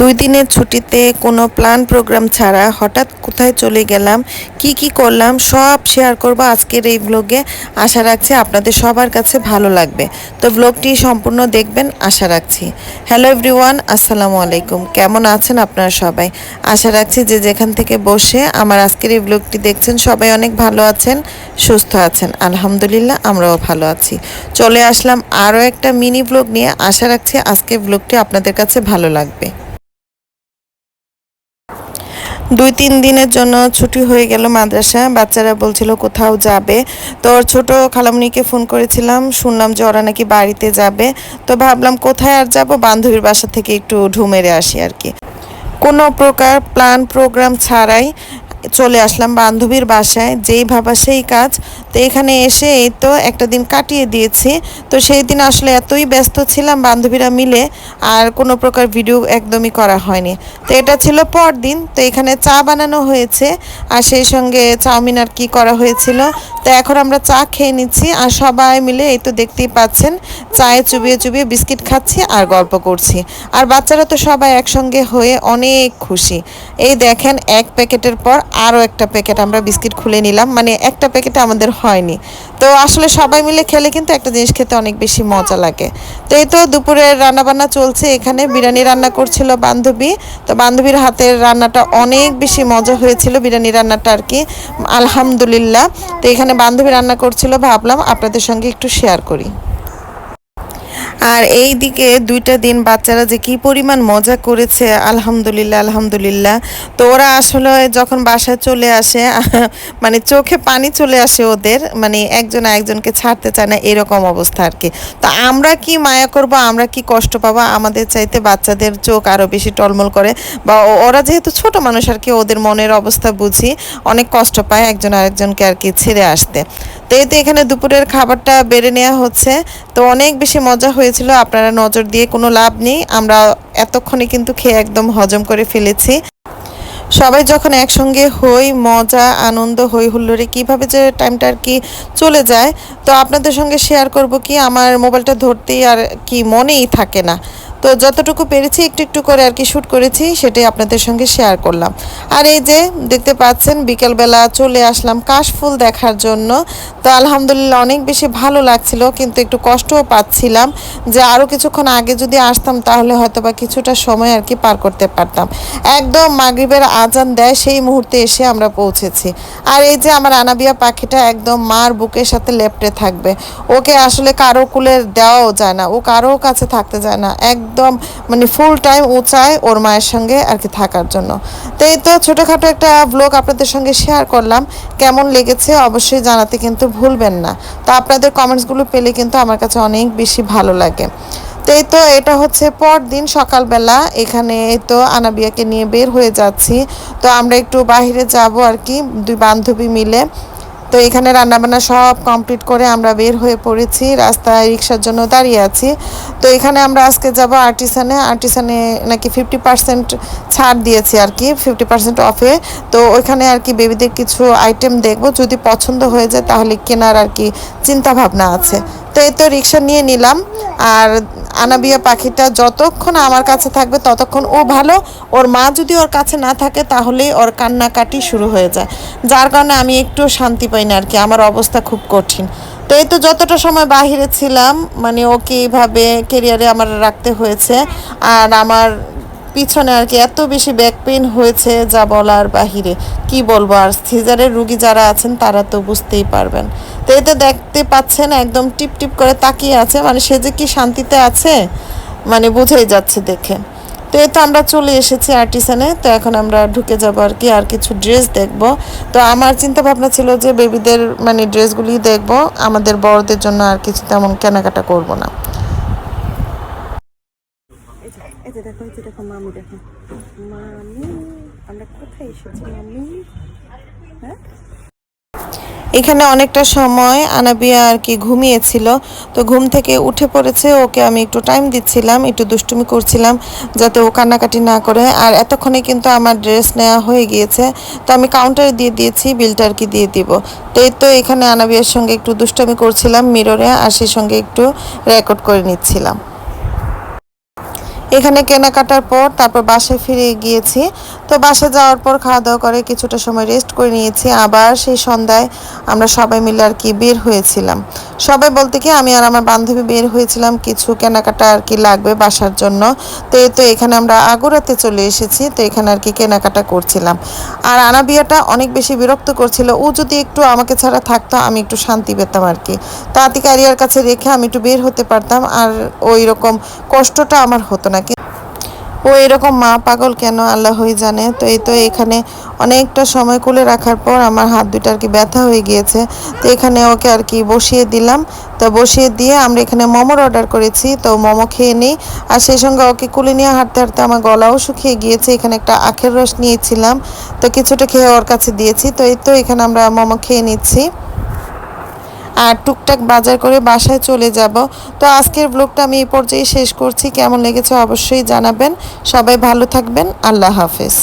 দুই দিনের ছুটিতে কোনো প্ল্যান প্রোগ্রাম ছাড়া হঠাৎ কোথায় চলে গেলাম, কি কি করলাম, সব শেয়ার করব আজকের এই ব্লগে আশা রাখছি আপনাদের সবার কাছে ভালো লাগবে। তো ব্লগটি সম্পূর্ণ দেখবেন, আশা রাখছি। হ্যালো এভরিওয়ান আসসালামু আলাইকুম। কেমন আছেন আপনারা সবাই? আশা রাখছি যে যেখান থেকে বসে আমার আজকের এই ব্লগটি দেখছেন, সবাই অনেক ভালো আছেন, সুস্থ আছেন। আলহামদুলিল্লাহ, আমরাও ভালো আছি। চলে আসলাম আরও একটা মিনি ব্লগ নিয়ে। আশা রাখছি আজকের ব্লগটি আপনাদের কাছে ভালো লাগবে। দুই তিন দিনের জন্য ছুটি হয়ে গেল মাদ্রাসা বাচ্চারা বলছিল, কোথাও যাবে? তো ওর ছোট খালামুনিকে ফোন করেছিলাম, শুনলাম যে ওরা নাকি বাড়িতে যাবে। তো ভাবলাম, কোথায় আর যাব? বান্ধবীর বাসা থেকে একটু ঢু মেরে আসি আর কি। কোনো প্রকার প্ল্যান, প্রোগ্রাম ছাড়াই চলে আসলাম বান্ধবীর বাসায়। যেই ভাবা সেই কাজ তো এখানে এসে এই তো একটা দিন কাটিয়ে দিয়েছি। তো সেই দিন আসলে এতই ব্যস্ত ছিলাম বান্ধবীরা মিলে আর কোনো প্রকার ভিডিও একদমই করা হয়নি। তো এটা ছিল পর দিন তো এখানে চা বানানো হয়েছে আর সেই সঙ্গে চাউমিন আর কি করা হয়েছিল। তো এখন আমরা চা খেয়ে নিচ্ছি আর সবাই মিলে এই তো দেখতেই পাচ্ছেন, চায়ে চুবিয়ে চুবিয়ে বিস্কিট খাচ্ছি আর গল্প করছি। আর বাচ্চারা তো সবাই একসঙ্গে হয়ে অনেক খুশি। এই দেখেন এক প্যাকেটের পর আরও একটা প্যাকেট আমরা বিস্কিট খুলে নিলাম। মানে একটা প্যাকেটে আমাদের হয়নি। তো আসলে সবাই মিলে খেলে কিন্তু একটা জিনিস খেতে অনেক বেশি মজা লাগে। তো এই তো দুপুরের রান্নাবান্না চলছে এখানে। বিরিয়ানি রান্না করছিল বান্ধবী। তো বান্ধবীর হাতের রান্নাটা অনেক বেশি মজা হয়েছিল বিরিয়ানি রান্নাটা আর কি। আলহামদুলিল্লাহ। তো এখানে বান্ধবী রান্না করছিল, ভাবলাম আপনাদের সঙ্গে একটু শেয়ার করি। আর এই দিকে দুইটা দিন বাচ্চারা যে কি পরিমাণ মজা করেছে, আলহামদুলিল্লাহ আলহামদুলিল্লাহ। তো ওরা আসলে যখন বাসায় চলে আসে মানে চোখে পানি চলে আসে ওদের মানে একজন একজনকে ছাড়তে চায় না, এরকম অবস্থা আর কি। তো আমরা কি মায়া করব, আমরা কি কষ্ট পাবো? আমাদের চাইতে বাচ্চাদের চোখ আরও বেশি টলমল করে। বা ওরা যেহেতু ছোট মানুষ আর কি, ওদের মনের অবস্থা বুঝি, অনেক কষ্ট পায় একজন আরেকজনকে আর কি ছেড়ে আসতে। তো এই তো এখানে দুপুরের খাবারটা বেড়ে নেওয়া হচ্ছে। তো অনেক বেশি মজা হয়েছিল। আপনারা নজর দিয়ে কোনো লাভ নেই। আমরা এতক্ষণে কিন্তু খেয়ে একদম হজম করে ফেলেছি। সবাই যখন একসঙ্গে হই, মজা, আনন্দ, হই হুল্লোড়ে, কীভাবে যে টাইমটা আর কি চলে যায়, তো আপনাদের সঙ্গে শেয়ার করব কি, আমার মোবাইলটা ধরতেই আর কি মনেই থাকে না। তো যতটুকু পেরেছি, একটু একটু করে আর কি শ্যুট করেছি, সেটাই আপনাদের সঙ্গে শেয়ার করলাম। আর এই যে দেখতে পাচ্ছেন, বিকেলবেলা চলে আসলাম কাশফুল দেখার জন্য। তো আলহামদুলিল্লাহ অনেক বেশি ভালো লাগছিল, কিন্তু একটু কষ্টও পাচ্ছিলাম যে আরও কিছুক্ষণ আগে যদি আসতাম, তাহলে হয়তো বা কিছুটা সময় আর কি পার করতে পারতাম। একদম মাগরিবের আজান দেয়, সেই মুহূর্তে এসে আমরা পৌঁছেছি। আর এই যে আমার আনাবিয়া পাখিটা একদম মার বুকের সাথে লেপটে থাকবে। ওকে আসলে কারও কুলে দেওয়াও যায় না, ও কারও কাছে থাকতে যায় না একদম মানে ফুল টাইম ও চায় ওর মায়ের সঙ্গে আর কি থাকার জন্য। তো এই তো ছোটোখাটো একটা ব্লগ আপনাদের সঙ্গে শেয়ার করলাম। কেমন লেগেছে অবশ্যই জানাতে কিন্তু ভুলবেন না। তো আপনাদের কমেন্টসগুলো পেলে কিন্তু আমার কাছে অনেক বেশি ভালো লাগে। তো এই তো এটা হচ্ছে পরদিন সকালবেলা। এখানে এই তো আনাবিয়াকে নিয়ে বের হয়ে যাচ্ছি। তো আমরা একটু বাইরে যাব আর কি, দুই বান্ধবী মিলে। তো এখানে রান্নাবান্না সব কমপ্লিট করে আমরা বের হয়ে পড়েছি, রাস্তায় রিক্সার জন্য দাঁড়িয়ে আছি। তো এখানে আমরা আজকে যাব আর্টিসানে আর্টিসানে নাকি ফিফটি পার্সেন্ট ছাড় দিয়েছি আর কি ফিফটি পার্সেন্ট অফে তো ওইখানে আর কি বেবিদের কিছু আইটেম দেখব, যদি পছন্দ হয়ে যায় তাহলে কেনার আর কি চিন্তা ভাবনা আছে। তো এই তো রিক্সা নিয়ে নিলাম, আর আনাবিয়া পাখিটা যতক্ষণ আমার কাছে থাকবে ততক্ষণ ও ভালো। ওর মা যদি ওর কাছে না থাকে তাহলেই ওর কান্নাকাটি শুরু হয়ে যায়। যার কারণে আমি একটু শান্তি পাই না আর কি, আমার অবস্থা খুব কঠিন। তো এই তো যতটা সময় বাহিরে ছিলাম মানে ওকে এইভাবে কেরিয়ারে আমার রাখতে হয়েছে। আর আমার পিছনে আর কি এত বেশি ব্যাক পেইন হয়েছে যা বলার বাহিরে। কি বলব, আর সিজারের রুগী যারা আছেন তারা তো বুঝতেই পারবেন। তো এতে দেখতে পাচ্ছেন, একদম টিপ টিপ করে তাকিয়ে আছে। মানে সে যে কি শান্তিতে আছে মানে বোঝাই যাচ্ছে দেখে। তো এই তো আমরা চলে এসেছি আর্টিসানে তো এখন আমরা ঢুকে যাব আর কি, আর কিছু ড্রেস দেখব। তো আমার চিন্তা ভাবনা ছিল যে বেবিদের মানে ড্রেসগুলি দেখব। আমাদের বড়দের জন্য আর কিছু তেমন কেনাকাটা করব না। দেখো দেখো, মামি দেখো। মামি, আমরা কোথায় এসেছি, মামি? হ্যাঁ? এখানে অনেকটা সময় আনাবিয়া আর কি ঘুমিয়েছিল। তো ঘুম থেকে উঠে পড়েছে, ওকে আমি একটু টাইম দিচ্ছিলাম, একটু দুষ্টুমি করছিলাম যাতে ও কান্নাকাটি না করে। আর এতক্ষণে কিন্তু আমার ড্রেস নেওয়া হয়ে গিয়েছে, তো আমি কাউন্টারে দিয়ে দিয়েছি বিলটা আর কি দিয়ে দিব। তো এই তো এখানে আনাবিয়ার সঙ্গে একটু দুষ্টুমি করছিলাম মিররে আর সেই সঙ্গে একটু রেকর্ড করে নিচ্ছিলাম। এখানে কেনাকাটার পর তারপর বাসে ফিরে গিয়েছি। তো বাসে যাওয়ার পর খাওয়া দাওয়া করে কিছুটা সময় রেস্ট করে নিয়েছি। আবার সেই সন্ধ্যায় আমরা সবাই মিলে আর কি বের হয়েছিলাম। সবাই বলতে কি, আমি আর আমার বান্ধবী বের হয়েছিলাম। কিছু কেনাকাটা আর কি লাগবে বাসার জন্য। তো এই তো এখানে আমরা আগুরাতে চলে এসেছি। তো এখানে আর কি কেনাকাটা করছিলাম। আর আনাবিয়াটা অনেক বেশি বিরক্ত করছিল। ও যদি একটু আমাকে ছাড়া থাকতো, আমি একটু শান্তি পেতাম আর কি। তো আতিক আরিয়ার কাছে রেখে আমি একটু বের হতে পারতাম। আর ওই রকম কষ্টটা আমার হতো না। ও এরকম মা পাগল কেন? আল্লাহই জানে। তো এই তো এখানে অনেকটা সময় কোলে রাখার পর আমার হাত দুটো আর কি ব্যথা হয়ে গিয়েছে। তো এখানে ওকে আর কি বসিয়ে দিলাম। তো বসিয়ে দিয়ে আমরা এখানে মোমোর অর্ডার করেছি। তো মোমো খেয়ে নিই। আর সেই সঙ্গে ওকে কুলে নিয়ে হাঁটতে হাঁটতে আমার গলাও শুকিয়ে গিয়েছে। এখানে একটা আখের রস নিয়েছিলাম। তো কিছুটা খেয়ে ওর কাছে দিয়েছি। তো এই তো এখানে আমরা মোমো খেয়ে নিচ্ছি। আর টুকটাক বাজার করে বাসায় চলে যাব। তো আজকের ব্লগটা আমি এই পর্যায়ে শেষ করছি। কেমন লেগেছে অবশ্যই জানাবেন। সবাই ভালো থাকবেন। আল্লাহ হাফেজ।